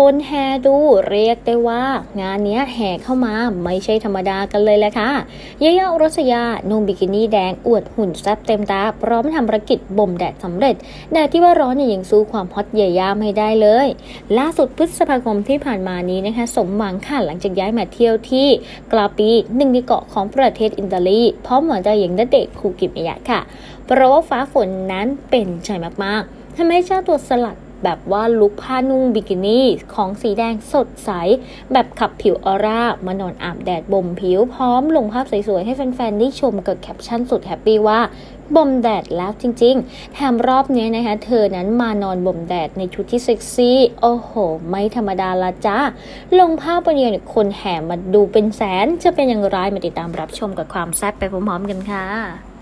คนแห่ดูเรียกได้ว่า งานนี้แห่เข้ามาไม่ใช่ธรรมดากันเลยแหละค่ะยายาอุรัสยานุ่งบิกินี่แดงอวดหุ่นแซ่บเต็มตา พร้อมทำภารกิจบ่มแดดสำเร็จแดดที่ว่าร้อนเนี่ยยังสู้ความฮอตยายาไม่ได้เลย ล่าสุดพฤษภาคมที่ผ่านมานี้นะคะ สมหวังค่ะหลังจากย้ายมาเที่ยวที่กลาปีหนึ่งในเกาะของประเทศอิตาลีพร้อมหวานใจอย่างณเดชน์คูกิมิยะค่ะ เพราะว่าฟ้าฝนนั้นเป็นใจมากๆทำให้เจ้าตัวสลัด แบบว่าลุคผ้านุ่งบิกินี่ของสีแดงสดใส แบบขับผิวออร่ามานอนอาบแดดบ่มผิวพร้อมลงภาพสวยๆ ให้แฟนๆ ได้ชมกับแคปชั่นสุดแฮปปี้ว่าบ่มแดดแล้วจริงๆ แถมรอบนี้นะคะ เธอนั้นมานอนบ่มแดดในชุดที่เซ็กซี่ โอ้โห ไม่ธรรมดาละจ้า ลงภาพบนเยือนคนแห่มาดูเป็นแสน จะเป็นอย่างไรมาติดตามรับชมกับความแซ่บไปพร้อมๆกันค่ะ